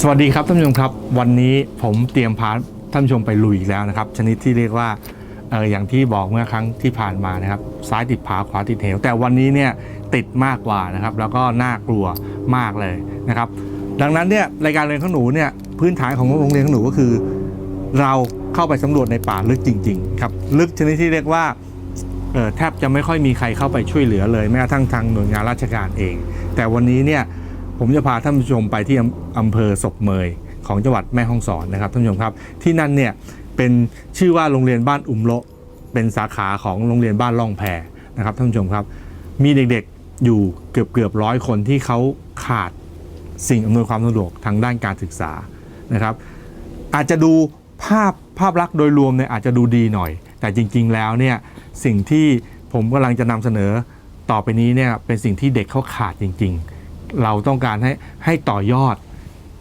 สวัสดีครับท่านผู้ชมครับ วันนี้ผมเตรียมพาท่านผู้ชมไปลุยอีกแล้วนะครับ ชนิดที่เรียกว่าเอออย่างที่บอกเมื่อครั้งที่ผ่านมานะครับ ซ้ายติดผาขวาติดเหว แต่วันนี้เนี่ยติดมากกว่านะครับ แล้วก็น่ากลัวมากเลยนะครับ ดังนั้นเนี่ยรายการเรียนข้างหนูเนี่ยพื้นฐานของโรงเรียนข้างหนูก็คือ เราเข้าไปสำรวจในป่าลึกจริงๆครับลึกชนิดที่เรียกว่าเออแทบจะไม่ค่อยมีใครเข้าไปช่วยเหลือเลยแม้กระทั่งทางหน่วยงานราชการเอง แต่วันนี้เนี่ย ผมจะพาท่านผู้ชมไปที่อำเภอศพเมยของจังหวัดแม่ฮ่องสอนนะครับท่านผู้ชมครับ ที่นั่นเนี่ยเป็นชื่อว่าโรงเรียนบ้านอุมโละเป็นสาขาของโรงเรียนบ้านล่องแพนะครับท่านผู้ชมครับ มีเด็กๆอยู่เกือบเกือบร้อยคนที่เขาขาดสิ่งอำนวยความสะดวกทางด้านการศึกษานะครับ อาจจะดูภาพภาพลักษณ์โดยรวมเนี่ยอาจจะดูดีหน่อย แต่จริง ๆ แล้วเนี่ยสิ่งที่ผมกำลังจะนำเสนอต่อไปนี้เนี่ยเป็นสิ่งที่เด็กเขาขาดจริง ๆ เราต้องการให้ให้ต่อยอด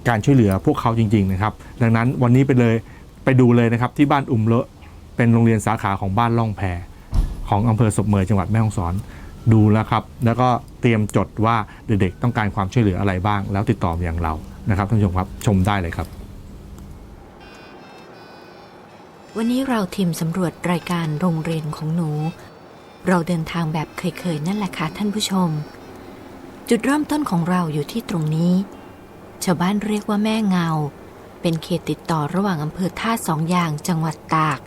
การช่วยเหลือพวกเขาจริง ๆ นะครับ ดังนั้นวันนี้ไปเลยไปดูเลยนะครับที่บ้านอุมเลอะเป็นโรงเรียนสาขาของบ้านล่องแพของอำเภอศพเมยจังหวัดแม่ฮ่องสอนดูแล้วครับ แล้วก็เตรียมจดว่าเด็กๆต้องการความช่วยเหลืออะไรบ้าง แล้วติดต่ออย่างเรานะครับท่านผู้ชมครับชมได้เลยครับ วันนี้เราทีมสำรวจรายการโรงเรียนของหนู เราเดินทางแบบเคยๆนั่นแหละค่ะท่านผู้ชม จุดเริ่มต้นของเราอยู่ที่ตรงนี้ ชาวบ้านเรียกว่าแม่เงา เป็นเขตติดต่อระหว่างอำเภอท่าสองอย่างจังหวัดตาก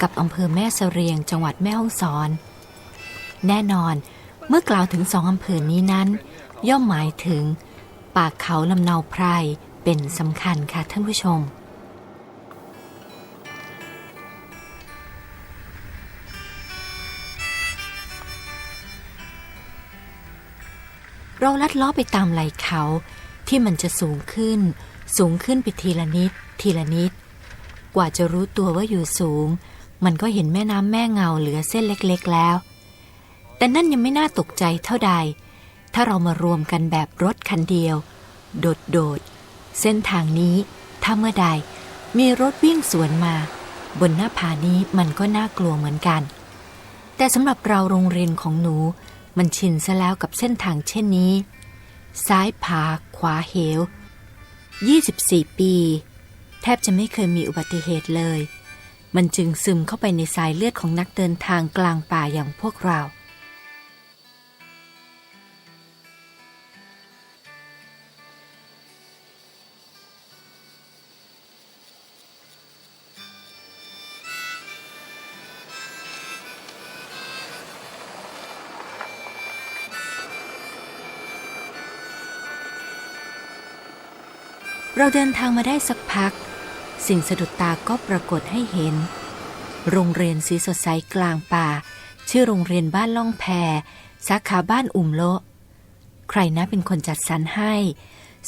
กับอำเภอแม่เสรียงจังหวัดแม่ฮ่องสอน แน่นอนเมื่อกล่าวถึงสองอำเภอนี้นั้น ย่อมหมายถึง ปากเขาลำเนาไพรเป็นสำคัญค่ะท่านผู้ชม เราลัดเล้อไปตามไหล่เขา ที่มันจะสูงขึ้น สูงขึ้นไปทีละนิด ทีละนิด กว่าจะรู้ตัวว่าอยู่สูง มันก็เห็นแม่น้ำแม่เงาเหลือเส้นเล็กๆแล้ว แต่นั่นยังไม่น่าตกใจเท่าใด ถ้าเรามารวมกันแบบรถคันเดียว โดดๆเส้นทางนี้ ถ้าเมื่อใด มีรถวิ่งสวนมา บนหน้าผานี้มันก็น่ากลัวเหมือนกัน แต่สำหรับเราโรงเรียนของหนู มันชินซะแล้วกับเส้นทางเช่นนี้ ซ้ายผาขวาเหว 24 ปี แทบจะไม่เคยมีอุบัติเหตุเลย มันจึงซึมเข้าไปในสายเลือดของนักเดินทางกลางป่าอย่างพวกเรา เราเดินทางมาได้สักพัก สิ่งสะดุดตาก็ปรากฏให้เห็น โรงเรียนสีสดใสกลางป่า ชื่อโรงเรียนบ้านล่องแพสาขาบ้านอุ่มโลใครนะเป็นคนจัดสรรให้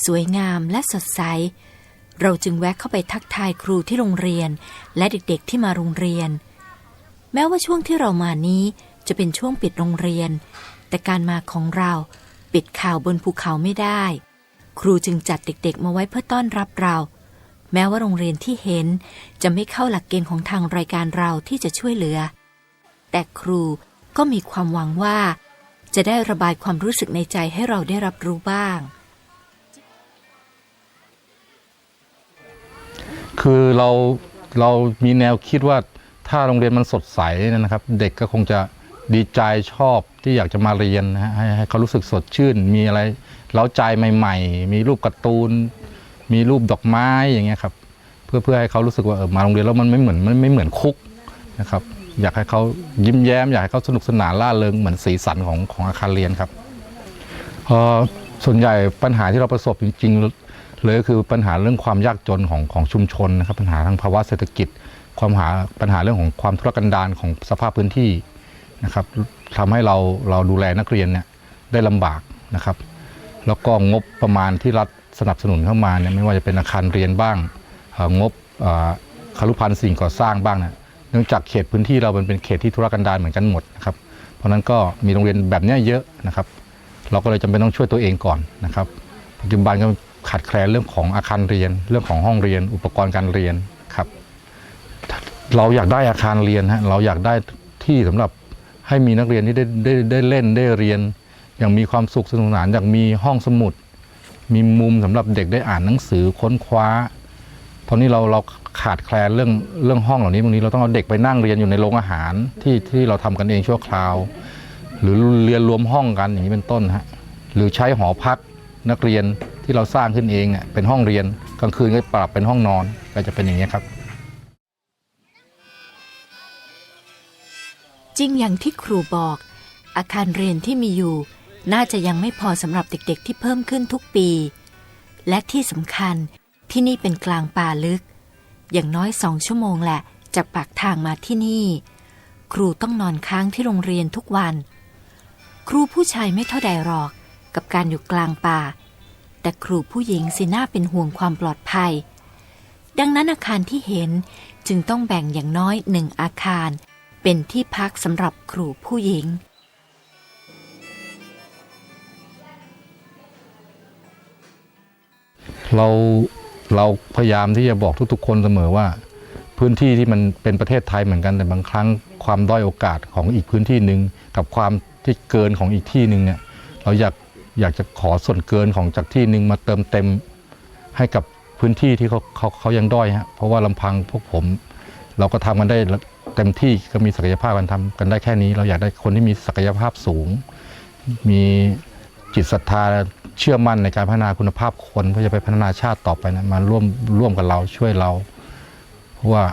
สวยงามและสดใส เราจึงแวะเข้าไปทักทายครูที่โรงเรียน และเด็กๆที่มาโรงเรียน แม้ว่าช่วงที่เรามานี้จะเป็นช่วงปิดโรงเรียน แต่การมาของเราปิดข่าวบนภูเขาไม่ได้ ครูจึงจัดเด็กๆ มาไว้เพื่อต้อนรับเรา แม้ว่าโรงเรียนที่เห็นจะไม่เข้าหลักเกณฑ์ของทางรายการเราที่จะช่วยเหลือ แต่ครูก็มีความหวังว่า จะได้ระบายความรู้สึกในใจให้เราได้รับรู้บ้าง คือเราเรามีแนวคิดว่าถ้าโรงเรียนมันสดใสนะครับ เด็กก็คงจะดีใจชอบที่อยากจะมาเรียนนะฮะให้ให้เขารู้สึกสดชื่น มีอะไร เล้าใจใหม่ ๆ มีรูปการ์ตูน มีรูปดอกไม้อย่างเงี้ยครับเพื่อเพื่อให้เขารู้สึกว่าเออมาโรงเรียนแล้วมันไม่เหมือนมันไม่เหมือนคุกนะครับอยากให้เขายิ้มแย้ม อยากให้เขาสนุกสนานล่าเริงเหมือนสีสันของของอาคารเรียนครับเออส่วนใหญ่ปัญหาที่เราประสบจริงๆเลยก็คือปัญหาเรื่องความยากจนของของชุมชนนะครับปัญหาทางภาวะเศรษฐกิจ ความหาปัญหาเรื่องของความทุรกันดารของสภาพพื้นที่นะครับทำให้เราเราดูแลนักเรียนเนี่ยได้ลำบากนะครับ แล้วก็งบประมาณที่รัฐสนับสนุนเข้ามาเนี่ยไม่ว่าจะเป็นอาคารเรียนบ้างงบเอ่อคารุพันธ์สิ่งก่อสร้างบ้างเนี่ยเนื่องจากเขตพื้นที่เราเป็นเขตที่ทุรกันดารเหมือนกันหมดนะครับเพราะฉะนั้นก็มีโรงเรียนแบบเนี้ยเยอะนะครับ เราก็เลยจำเป็นต้องช่วยตัวเองก่อนนะครับ ปัจจุบันก็ขาดแคลนเรื่องของอาคารเรียน เรื่องของห้องเรียน อุปกรณ์การเรียนครับ เราอยากได้อาคารเรียนฮะเราอยากได้ที่สำหรับให้มีนักเรียนที่ได้ได้ได้เล่นได้เรียน อย่างมีความสุขสนุกสนานอยากมีห้องสมุด มีมุมสำหรับเด็กได้อ่านหนังสือค้นคว้าตอนนี้เราเราขาดแคลนเรื่องเรื่องห้องเหล่านี้บางทีเราต้องเอาเด็กไปนั่งเรียนอยู่ในโรงอาหารที่ที่เราทำกันเองชั่วคราว หรือเรียนรวมห้องกันอย่างนี้เป็นต้นฮะหรือใช้หอพักนักเรียนที่เราสร้างขึ้นเองเนี่ยเป็นห้องเรียนกลางคืนก็ปรับเป็นห้องนอนก็จะเป็นอย่างนี้ครับจริงอย่างที่ครูบอก อาคารเรียนที่มีอยู่ น่าจะยังไม่พอสำหรับเด็กๆที่เพิ่มขึ้นทุกปี และที่สำคัญที่นี่เป็นกลางป่าลึก อย่างน้อยสองชั่วโมงแหละ จากปากทางมาที่นี่ ครูต้องนอนค้างที่โรงเรียนทุกวัน ครูผู้ชายไม่เท่าใดหรอก กับการอยู่กลางป่า แต่ครูผู้หญิงสิน่าเป็นห่วงความปลอดภัย ดังนั้นอาคารที่เห็นจึงต้องแบ่งอย่างน้อยหนึ่งอาคาร เป็นที่พักสำหรับครูผู้หญิง เราเราพยายามที่จะบอกทุกๆ คนเสมอว่า พื้นที่ที่มันเป็นประเทศไทยเหมือนกันแต่บางครั้งความด้อยโอกาสของอีกพื้นที่หนึ่งกับความที่เกินของอีกที่หนึ่งเนี่ยเราอยากอยากจะขอส่วนเกินของจากที่หนึ่งมาเติมเต็มให้กับพื้นที่ที่เขาเขาเขายังด้อยฮะเพราะว่าลำพังพวกผม เราก็ทำกันได้เต็มที่ก็มีศักยภาพกันทำกันได้แค่นี้ เราอยากได้คนที่มีศักยภาพสูง มีจิตศรัทธา เชื่อมั่นในการพัฒนาคุณภาพคนเพื่อจะไปพัฒนาชาติต่อไปนะมาร่วมร่วมกับเราช่วยเรา เพราะว่า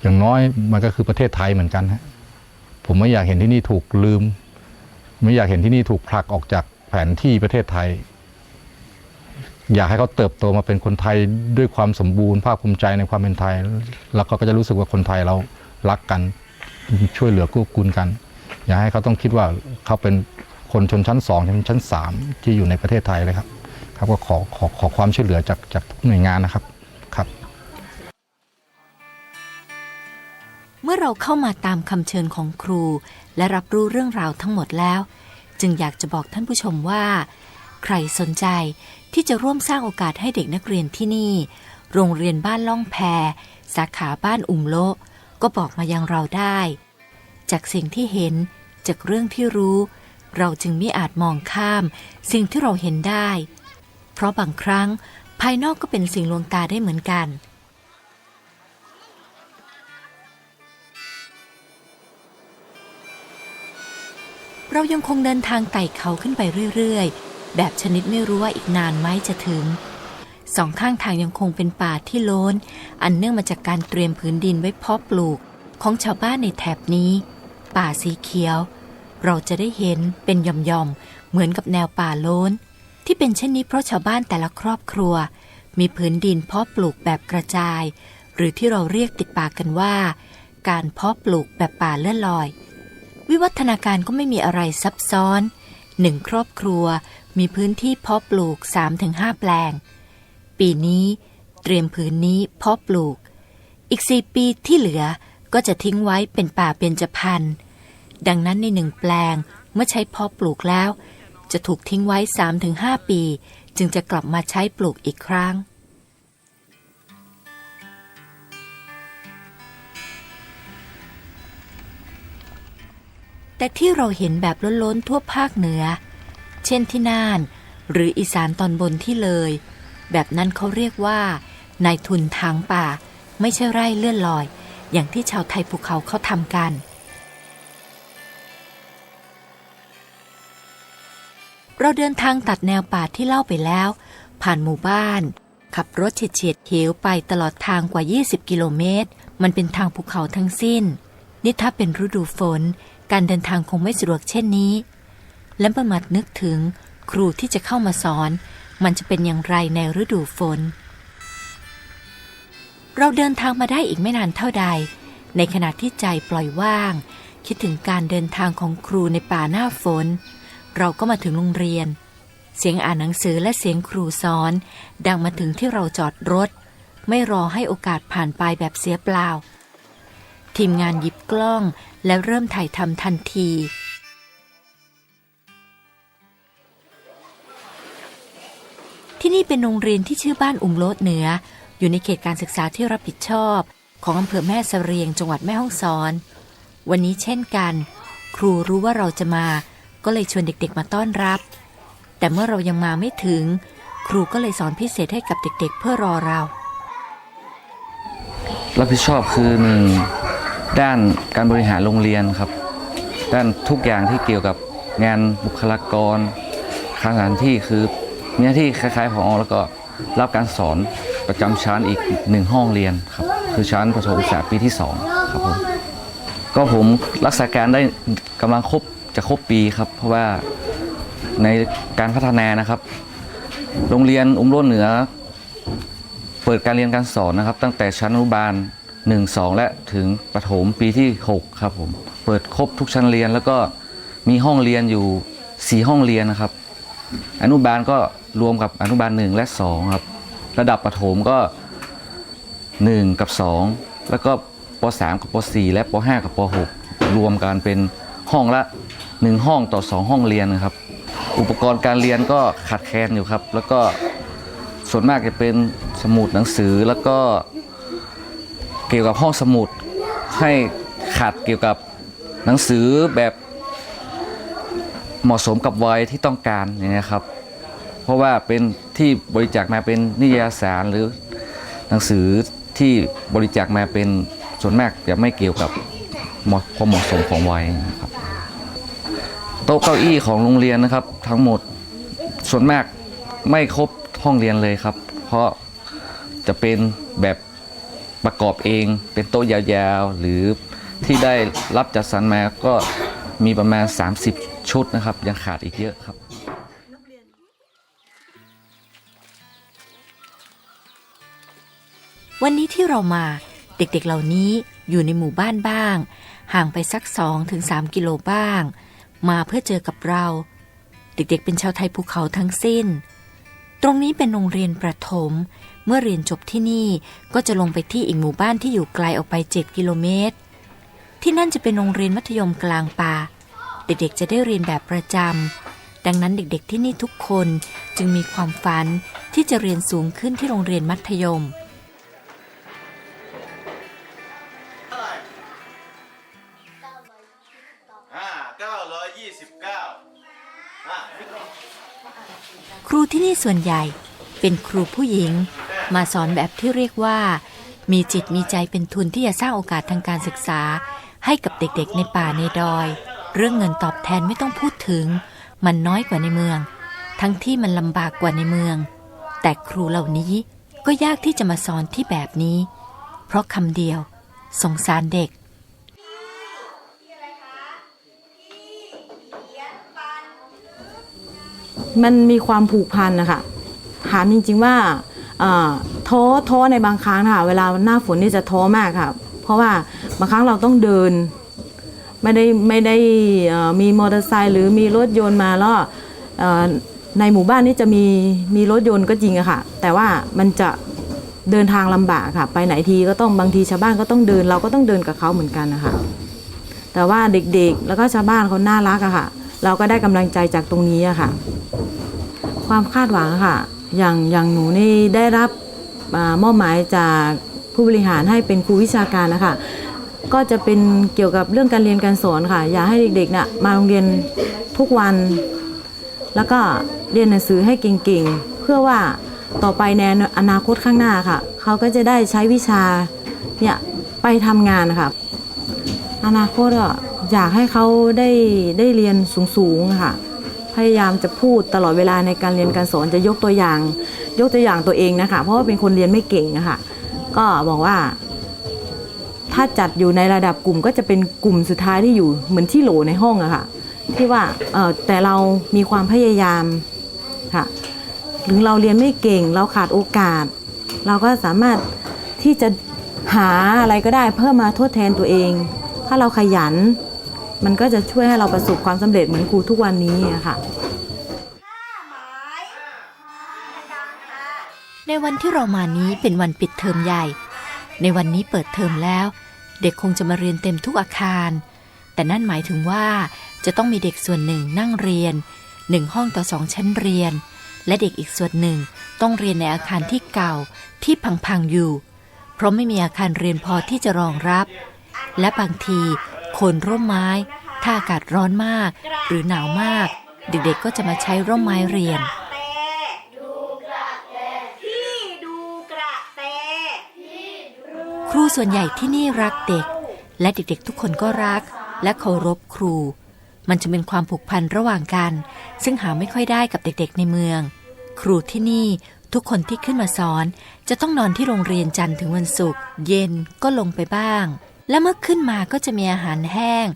อย่างน้อยมันก็คือประเทศไทยเหมือนกันฮะผมไม่อยากเห็นที่นี่ถูกลืม ไม่อยากเห็นที่นี่ถูกผลักออกจากแผนที่ประเทศไทย อยากให้เขาเติบโตมาเป็นคนไทยด้วยความสมบูรณ์ภาคภูมิใจในความเป็นไทย แล้วเขาก็จะรู้สึกว่าคนไทยเรารักกัน ช่วยเหลือกู้กูลกัน อย่าให้เขาต้องคิดว่าเขาเป็น คนชนชั้นสองชนชั้นสามที่อยู่ในประเทศไทยเลยครับครับก็ขอขอขอความช่วยเหลือจากจากหน่วยงานนะครับครับ เมื่อเราเข้ามาตามคำเชิญของครู และรับรู้เรื่องราวทั้งหมดแล้ว จึงอยากจะบอกท่านผู้ชมว่า ใครสนใจที่จะร่วมสร้างโอกาสให้เด็กนักเรียนที่นี่ โรงเรียนบ้านล่องแพสาขาบ้านอุ่มโลก็บอกมายังเราได้ จากสิ่งที่เห็นจากเรื่องที่รู้ เราจึงไม่อาจมองข้าม สิ่งที่เราเห็นได้ เพราะบางครั้งภายนอกก็เป็นสิ่งลวงตาได้เหมือนกัน เรายังคงเดินทางไต่เขาขึ้นไปเรื่อยๆ แบบชนิดไม่รู้ว่าอีกนานไหมจะถึงสองข้างทางยังคงเป็นป่าที่โล้น อันเนื่องมาจากการเตรียมพื้นดินไว้เพาะปลูกของชาวบ้านในแถบนี้ ป่าสีเขียว เราจะได้เห็นเป็นย่อมๆ เหมือนกับแนวป่าโล้น ที่เป็นเช่นนี้เพราะชาวบ้านแต่ละครอบครัว มีพื้นดินเพาะปลูกแบบกระจาย หรือที่เราเรียกติดปากกันว่า การเพาะปลูกแบบป่าเลื่อนลอย วิวัฒนาการก็ไม่มีอะไรซับซ้อนหนึ่งครอบครัวมีพื้นที่เพาะปลูก 3-5 แปลง ปีนี้เตรียมพื้นนี้เพาะปลูก อีกสี่ปีที่เหลือก็จะทิ้งไว้เป็นป่าเบญจพรรณ ดังนั้นในหนึ่งแปลงเมื่อใช้เพาะปลูกแล้ว จะถูกทิ้งไว้ 3-5 ปี จึงจะกลับมาใช้ปลูกอีกครั้ง แต่ที่เราเห็นแบบล้นๆทั่วภาคเหนือ เช่นที่น่าน หรืออีสานตอนบนที่เลย แบบนั้นเขาเรียกว่านายทุนทางป่า ไม่ใช่ไร่เลื่อนลอย อย่างที่ชาวไทยภูเขาเขาทำกัน เราเดินทางตัดแนวป่าที่เล่าไปแล้ว ผ่านหมู่บ้าน ขับรถเฉียดๆเขียวไปตลอดทางกว่า 20 กิโลเมตร มันเป็นทางภูเขาทั้งสิ้น นี่ถ้าเป็นฤดูฝน การเดินทางคงไม่สะดวกเช่นนี้ และประมาทนึกถึงครูที่จะเข้ามาสอน มันจะเป็นอย่างไรในฤดูฝน เราเดินทางมาได้อีกไม่นานเท่าใด ในขณะที่ใจปล่อยว่าง คิดถึงการเดินทางของครูในป่าหน้าฝน เราก็มาถึงโรงเรียน เสียงอ่านหนังสือและเสียงครูสอน ดังมาถึงที่เราจอดรถ ไม่รอให้โอกาสผ่านไปแบบเสียเปล่า ทีมงานหยิบกล้องและเริ่มถ่ายทำทันทีที่นี่เป็นโรงเรียนที่ชื่อบ้านอุ่มโลดเหนือ อยู่ในเขตการศึกษาที่รับผิดชอบ ของอำเภอแม่เสเรียงจังหวัดแม่ฮ่องสอน วันนี้เช่นกัน ครูรู้ว่าเราจะมา ก็เลยชวนเด็กๆมาต้อนรับ แต่เมื่อเรายังมาไม่ถึง ครูก็เลยสอนพิเศษให้กับเด็กๆ เพื่อรอเรา รับผิดชอบคือหนึ่งด้านการบริหารโรงเรียนครับ ด้านทุกอย่างที่เกี่ยวกับงานบุคลากรสถานที่คือมีหน้าที่คล้ายๆผอแล้วก็รับการสอนประจำชั้นอีกหนึ่งห้องเรียนครับ คือชั้นประถมศึกษาปีที่สองครับผมก็ผมรักษาการได้กำลังครบ จะครบปีครับ เพราะว่าในการพัฒนานะครับ โรงเรียนอุ้มร่นเหนือ เปิดการเรียนการสอนนะครับ ตั้งแต่ชั้นอนุบาล 1 2 และถึงประถมปีที่ 6 ครับผมเปิดครบทุกชั้นเรียนแล้วก็มีห้องเรียนอยู่ 4 ห้องเรียนนะครับ อนุบาลก็รวมกับอนุบาล 1 และ 2 ครับ ระดับประถมก็ 1 กับ 2 แล้วก็ป .3 กับป .4 และป .5 กับป .6 รวมกันเป็นห้องละ 1 ห้องต่อ 2 ห้องเรียนนะครับ อุปกรณ์การเรียนก็ขาดแคลนอยู่ครับ แล้วก็ส่วนมากจะเป็นสมุดหนังสือแล้วก็เกี่ยวกับห้องสมุดให้ขาดเกี่ยวกับหนังสือแบบเหมาะสมกับวัยที่ต้องการอย่างนี้ครับ เพราะว่าเป็นที่บริจาคมาเป็นนิตยสารหรือหนังสือที่บริจาคมาเป็นส่วนมากจะไม่เกี่ยวกับความเหมาะสมของวัยนะครับ โต๊ะเก้าอี้ของโรงเรียนนะครับ ทั้งหมดส่วนมากไม่ครบห้องเรียนเลยครับ เพราะจะเป็นแบบประกอบเองเป็นโต๊ะยาวๆ หรือที่ได้รับจัดสรรมาก็มีประมาณ 30 ชุดนะครับ ยังขาดอีกเยอะครับวันนี้ที่เรามาเด็กๆเหล่านี้อยู่ในหมู่บ้านบ้าง ห่างไปสัก2ถึง3กิโลบ้าง มาเพื่อเจอกับเรา เด็กๆเป็นชาวไทยภูเขาทั้งสิ้น ตรงนี้เป็นโรงเรียนประถม เมื่อเรียนจบที่นี่ก็จะลงไปที่อีกหมู่บ้านที่อยู่ไกลออกไป 7 กิโลเมตร ที่นั่นจะเป็นโรงเรียนมัธยมกลางป่า เด็กๆจะได้เรียนแบบประจำดังนั้นเด็กๆที่นี่ทุกคนจึงมีความฝันที่จะเรียนสูงขึ้นที่โรงเรียนมัธยม ส่วนใหญ่เป็นครูผู้หญิง มาสอนแบบที่เรียกว่า มีจิตมีใจเป็นทุนที่จะสร้างโอกาสทางการศึกษา ให้กับเด็กๆในป่าในดอย เรื่องเงินตอบแทนไม่ต้องพูดถึง มันน้อยกว่าในเมือง ทั้งที่มันลำบากกว่าในเมือง แต่ครูเหล่านี้ก็ยากที่จะมาสอนที่แบบนี้ เพราะคำเดียว สงสารเด็ก มันมีความผูกพันนะคะถามจริงๆว่าท้อท้อในบางครั้งนะคะเวลาหน้าฝนนี่จะท้อมากค่ะ เพราะว่าบางครั้งเราต้องเดิน ไม่ได้ไม่ได้มีมอเตอร์ไซค์หรือมีรถยนต์มาแล้วในหมู่บ้านนี่จะมีมีรถยนต์ก็จริงอะค่ะ แต่ว่ามันจะเดินทางลำบากค่ะ ไปไหนทีก็ต้องบางทีชาวบ้านก็ต้องเดิน เราก็ต้องเดินกับเขาเหมือนกันนะคะแต่ว่าเด็กๆ แล้วก็ชาวบ้านเขาน่ารักอะค่ะ เราก็ได้กำลังใจจากตรงนี้อะค่ะ ความคาดหวังค่ะ อย่างอย่างหนูนี่ได้รับมอบหมายจากผู้บริหารให้เป็นครูวิชาการนะคะก็จะเป็นเกี่ยวกับเรื่องการเรียนการสอนค่ะ อยากให้เด็กๆน่ะมาโรงเรียนทุกวัน แล้วก็เรียนหนังสือให้เก่งๆ เพื่อว่าต่อไปในอนาคตข้างหน้าค่ะ เขาก็จะได้ใช้วิชาเนี่ยไปทำงานค่ะ อนาคตอะ อยากให้เขาได้ได้เรียนสูงๆค่ะ พยายามจะพูดตลอดเวลาในการเรียนการสอนจะยกตัวอย่าง ยกตัวอย่างตัวเองนะคะ เพราะว่าเป็นคนเรียนไม่เก่งนะคะก็บอกว่า ถ้าจัดอยู่ในระดับกลุ่มก็จะเป็นกลุ่มสุดท้ายที่อยู่เหมือนที่โหลในห้องอะค่ะ ที่ว่าเออแต่เรามีความพยายามค่ะ ถึงเราเรียนไม่เก่ง เราขาดโอกาส เราก็สามารถที่จะหาอะไรก็ได้เพื่อมาทดแทนตัวเอง ถ้าเราขยัน มันก็จะช่วยให้เราประสบความสำเร็จเหมือนครูทุกวันนี้อะค่ะ ในวันที่เรามานี้เป็นวันปิดเทอมใหญ่ ในวันนี้เปิดเทอมแล้ว เด็กคงจะมาเรียนเต็มทุกอาคาร แต่นั่นหมายถึงว่าจะต้องมีเด็กส่วนหนึ่งนั่งเรียนหนึ่งห้องต่อสองชั้นเรียน และเด็กอีกส่วนหนึ่งต้องเรียนในอาคารที่เก่าที่พังๆอยู่ เพราะไม่มีอาคารเรียนพอที่จะรองรับ และบางที โคนร่มไม้ ถ้าอากาศร้อนมาก หรือหนาวมาก เด็กๆก็จะมาใช้ร่มไม้เรียน ครูส่วนใหญ่ที่นี่รักเด็ก และเด็กๆทุกคนก็รัก และเคารพครู มันจะเป็นความผูกพันระหว่างกัน ซึ่งหาไม่ค่อยได้กับเด็กๆในเมือง ครูที่นี่ทุกคนที่ขึ้นมาสอน จะต้องนอนที่โรงเรียนจันทร์ถึงวันศุกร์เย็นก็ลงไปบ้าง และเมื่อขึ้นมาก็จะมีอาหารแห้ง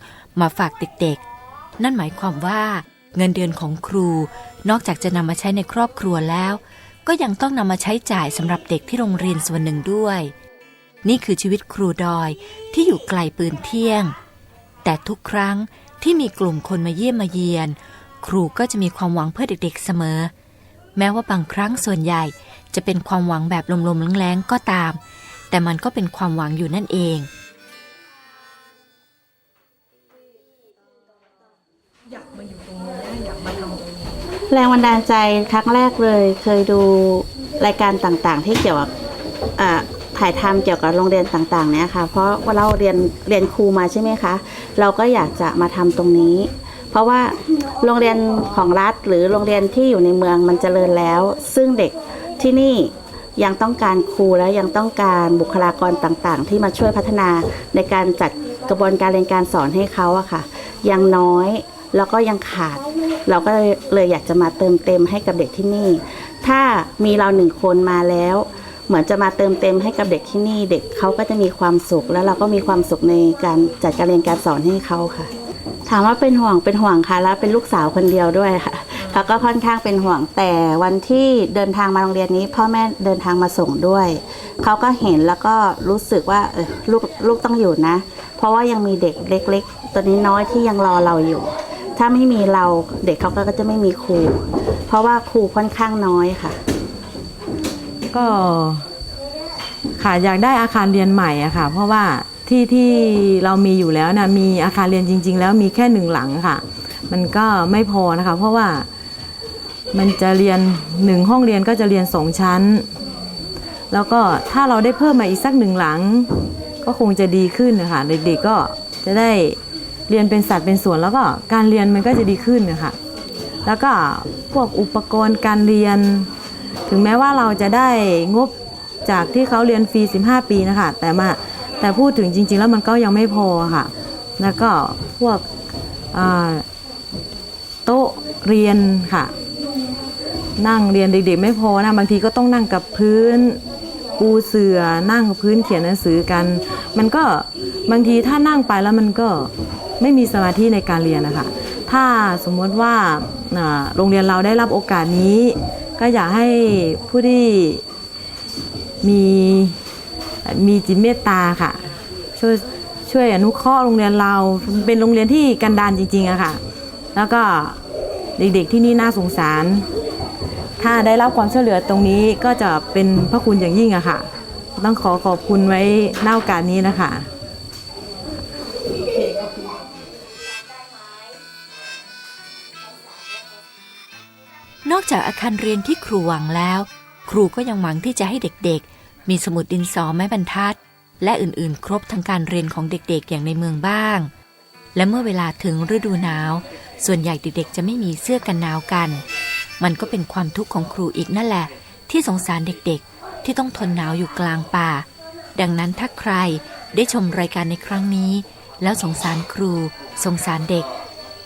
มาฝากเด็กๆ นั่นหมายความว่า เงินเดือนของครู นอกจากจะนำมาใช้ในครอบครัวแล้ว ก็ยังต้องนำมาใช้จ่ายสำหรับเด็กที่โรงเรียนส่วนหนึ่งด้วย นี่คือชีวิตครูดอยที่อยู่ไกลปืนเที่ยง แต่ทุกครั้งที่มีกลุ่มคนมาเยี่ยมมาเยียน ครูก็จะมีความหวังเพื่อเด็กๆเสมอ แม้ว่าบางครั้งส่วนใหญ่จะเป็นความหวังแบบลมๆแรงๆก็ตาม แต่มันก็เป็นความหวังอยู่นั่นเอง แรงบันดาลใจครั้งแรกเลย เคยดูรายการต่างๆ ที่เกี่ยวกับถ่ายทำเกี่ยวกับโรงเรียนต่างๆเนี่ยค่ะเพราะว่าเราเรียนเรียนครูมาใช่ไหมคะเราก็อยากจะมาทำตรงนี้ เพราะว่าโรงเรียนของรัฐหรือโรงเรียนที่อยู่ในเมืองมันเจริญแล้ว ซึ่งเด็กที่นี่ยังต้องการครูและยังต้องการบุคลากรต่างๆ ที่มาช่วยพัฒนาในการจัดกระบวนการเรียนการสอนให้เขาอะค่ะยังน้อย แล้วก็ยังขาด เราก็เลยอยากจะมาเติมเต็มให้กับเด็กที่นี่ ถ้ามีเราหนึ่งคนมาแล้ว เหมือนจะมาเติมเต็มให้กับเด็กที่นี่ เด็กเขาก็จะมีความสุข แล้วเราก็มีความสุขในการจัดการเรียนการสอนให้เขาค่ะ ถามว่าเป็นห่วงเป็นห่วงค่ะแล้วเป็นลูกสาวคนเดียวด้วยค่ะเขาก็ค่อนข้างเป็นห่วงแต่วันที่เดินทางมาโรงเรียนนี้ พ่อแม่เดินทางมาส่งด้วยเขาก็เห็นแล้วก็รู้สึกว่าเออลูกลูกต้องอยู่นะ เพราะว่ายังมีเด็กเล็ก ๆ ตัวนี้น้อยที่ยังรอเราอยู่ ถ้าไม่มีเราเด็กเขาก็จะไม่มีครู เพราะว่าครูค่อนข้างน้อยค่ะ ก็ค่ะอยากได้อาคารเรียนใหม่อะค่ะ เพราะว่าที่ที่เรามีอยู่แล้วนะมีอาคารเรียนจริง ๆ แล้วมีแค่หนึ่งหลังค่ะ มันก็ไม่พอนะคะ เพราะว่ามันจะเรียนหนึ่งห้องเรียนก็จะเรียนสองชั้น แล้วก็ถ้าเราได้เพิ่มมาอีกสักหนึ่งหลัง ก็คงจะดีขึ้นนะคะเด็กๆก็จะได้ เรียนเป็นสัตว์เป็นส่วนแล้วก็การเรียนมันก็จะดีขึ้นนะคะแล้วก็พวกอุปกรณ์การเรียน ถึงแม้ว่าเราจะได้งบจากที่เขาเรียนฟรี 15 ปีนะคะแต่มาแต่พูดถึงจริง ๆ แล้วมันก็ยังไม่พอค่ะ แล้วก็พวกโต๊ะเรียนค่ะ นั่งเรียนเด็กๆไม่พอนะบางทีก็ต้องนั่งกับพื้นปูเสือนั่งกับพื้นเขียนหนังสือกัน มันก็บางทีถ้านั่งไปแล้วมันก็ ไม่มีสมาธิในการเรียนนะคะถ้าสมมติว่าโรงเรียนเราได้รับโอกาสนี้ ก็อยากให้ผู้ที่มีมีจิตเมตตาค่ะช่วยช่วยอนุเคราะห์โรงเรียนเราเป็นโรงเรียนที่กันดารจริงๆอะค่ะ แล้วก็เด็กๆที่นี่น่าสงสาร ถ้าได้รับความช่วยเหลือตรงนี้ก็จะเป็นพระคุณอย่างยิ่งอะค่ะ ต้องขอขอบคุณไว้หน้าโอกาสนี้นะคะ จากอาคารเรียนที่ครูหวังแล้ว ครูก็ยังหวังที่จะให้เด็กๆ มีสมุดดินสอไม้บรรทัด และอื่นๆ ครบทั้งการเรียนของเด็กๆ อย่างในเมืองบ้าง และเมื่อเวลาถึงฤดูหนาว ส่วนใหญ่เด็กๆ จะไม่มีเสื้อกันหนาวกัน มันก็เป็นความทุกข์ของครูอีกนั่นแหละ ที่สงสารเด็กๆ ที่ต้องทนหนาวอยู่กลางป่า ดังนั้นถ้าใครได้ชมรายการในครั้งนี้ แล้วสงสารครู สงสารเด็ก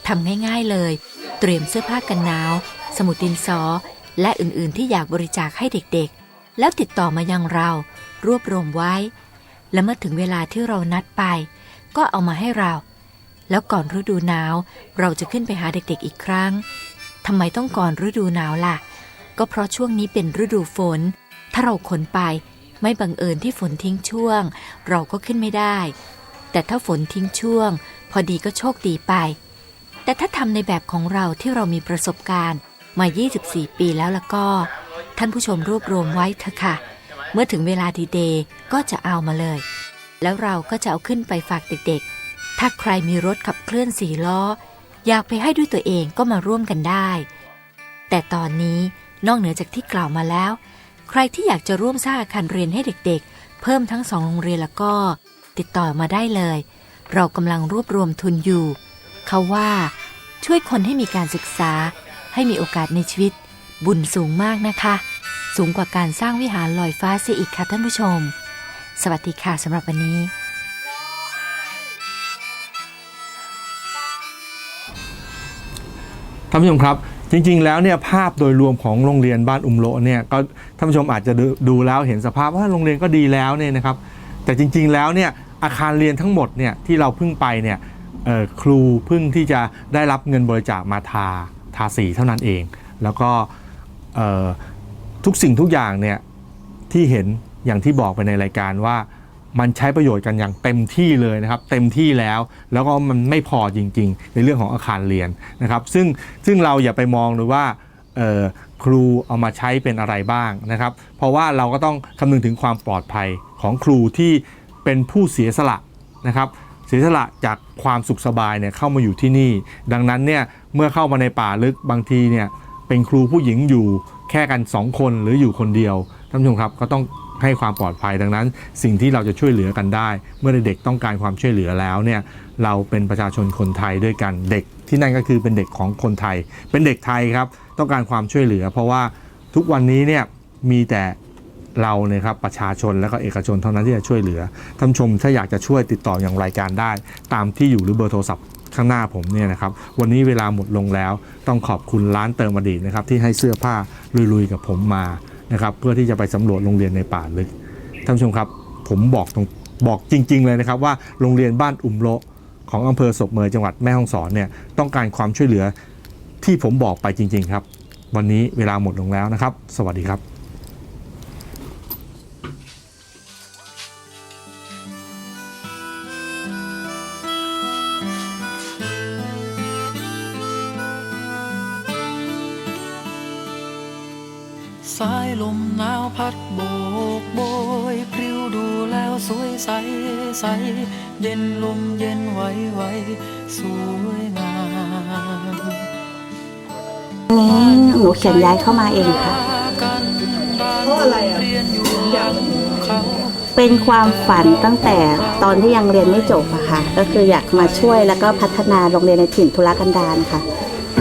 ทำง่ายๆเลย เตรียมเสื้อผ้ากันหนาว สมุดดินสอ และอื่นๆที่อยากบริจาคให้เด็กๆ แล้วติดต่อมายังเรารวบรวมไว้ และเมื่อถึงเวลาที่เรานัดไป ก็เอามาให้เรา แล้วก่อนฤดูหนาว เราจะขึ้นไปหาเด็กๆอีกครั้งทำไมต้องก่อนฤดูหนาวล่ะ ก็เพราะช่วงนี้เป็นฤดูฝน ถ้าเราขนไปไม่บังเอิญที่ฝนทิ้งช่วง เราก็ขึ้นไม่ได้ แต่ถ้าฝนทิ้งช่วง พอดีก็โชคดีไป แต่ถ้าทำในแบบของเราที่เรามีประสบการณ์ มา 24 ปีแล้วล้วก็ ท่านผู้ชมรวบรวมไว้เถอะค่ะ เมื่อถึงเวลาดีเดย์ก็จะเอามาเลย แล้วเราก็จะเอาขึ้นไปฝากเด็กๆ ถ้าใครมีรถขับเคลื่อนสี่ล้อ อยากไปให้ด้วยตัวเองก็มาร่วมกันได้ แต่ตอนนี้นอกเหนือจากที่กล่าวมาแล้ว ใครที่อยากจะร่วมสร้างอาคารเรียนให้เด็กๆ เพิ่มทั้งสองโรงเรียนล้วก็ ติดต่อมาได้เลย เรากำลังรวบรวมทุนอยู่ เขาว่าช่วยคนให้มีการศึกษา ให้มีโอกาสในชีวิต บุญสูงมากนะคะ สูงกว่าการสร้างวิหารลอยฟ้าเสียอีกค่ะท่านผู้ชม สวัสดีค่ะสำหรับวันนี้ท่านผู้ชมครับจริง ๆ แล้วเนี่ยภาพโดยรวมของโรงเรียนบ้านอุมโลเนี่ยก็ท่านผู้ชมอาจจะดูดูแล้วเห็นสภาพว่าโรงเรียนก็ดีแล้วเนี่ยนะครับแต่จริง ๆ แล้วเนี่ยอาคารเรียนทั้งหมดเนี่ยที่เราเพิ่งไปเนี่ยครูเพิ่งที่จะได้รับเงินบริจาคมาทา ทาสีเท่านั้นเอง แล้วก็ทุกสิ่งทุกอย่างเนี่ยที่เห็นอย่างที่บอกไปในรายการว่ามันใช้ประโยชน์กันอย่างเต็มที่เลยนะครับ เต็มที่แล้ว แล้วก็มันไม่พอจริง ๆ ในเรื่องของอาคารเรียนนะครับ ซึ่งซึ่งเราอย่าไปมองเลยว่าครูเอามาใช้เป็นอะไรบ้างนะครับ เพราะว่าเราก็ต้องคำนึงถึงความปลอดภัยของครูที่เป็นผู้เสียสละนะครับ เสียสละจากความสุขสบายเนี่ยเข้ามาอยู่ที่นี่ ดังนั้นเนี่ย เมื่อเข้ามาในป่าลึกบางทีเนี่ยเป็นครูผู้หญิงอยู่แค่กัน 2 คนหรืออยู่คนเดียวท่านผู้ชมครับก็ต้องให้ความปลอดภัยดังนั้น สิ่งที่เราจะช่วยเหลือกันได้ เมื่อเด็กต้องการความช่วยเหลือแล้วเนี่ยเราเป็นประชาชนคนไทยด้วยกันเด็ก ที่นั่นก็คือเป็นเด็กของคนไทย เป็นเด็กไทยครับต้องการความช่วยเหลือ เพราะว่าทุกวันนี้เนี่ยมีแต่เราเนี่ยครับประชาชนและก็เอกชนเท่านั้นที่จะช่วยเหลือท่านผู้ชมถ้าอยากจะช่วยติดต่ออย่างรายการได้ ตามที่อยู่หรือเบอร์โทรศัพท์ ข้างหน้าผมเนี่ยนะครับ วันนี้เวลาหมดลงแล้ว ต้องขอบคุณร้านเติมอดีตนะครับที่ให้เสื้อผ้าลุยๆกับผมมานะครับเพื่อที่จะไปสำรวจโรงเรียนในป่าลึกท่านผู้ชมครับ ผมบอกตรงบอกจริง ๆ เลยนะครับว่าโรงเรียนบ้านอุ่มโละของอำเภอศพเมยจังหวัดแม่ฮ่องสอนเนี่ยต้องการความช่วยเหลือที่ผมบอกไปจริง ๆ ครับ วันนี้เวลาหมดลงแล้วนะครับ สวัสดีครับ ใส เย็นลมเย็นไหวไหวสวยงามนี้หนูเขียนย้ายเข้ามาเองค่ะ เพราะอะไรอะเรียนอยู่หลังเขาเป็นความฝันตั้งแต่ตอนที่ยังเรียนไม่จบอะค่ะ ก็คืออยากมาช่วยแล้วก็พัฒนาโรงเรียนในถิ่นทุรกันดารค่ะ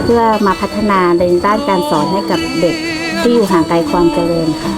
เพื่อมาพัฒนาในด้านการสอนให้กับเด็กที่อยู่ห่างไกลความเจริญค่ะ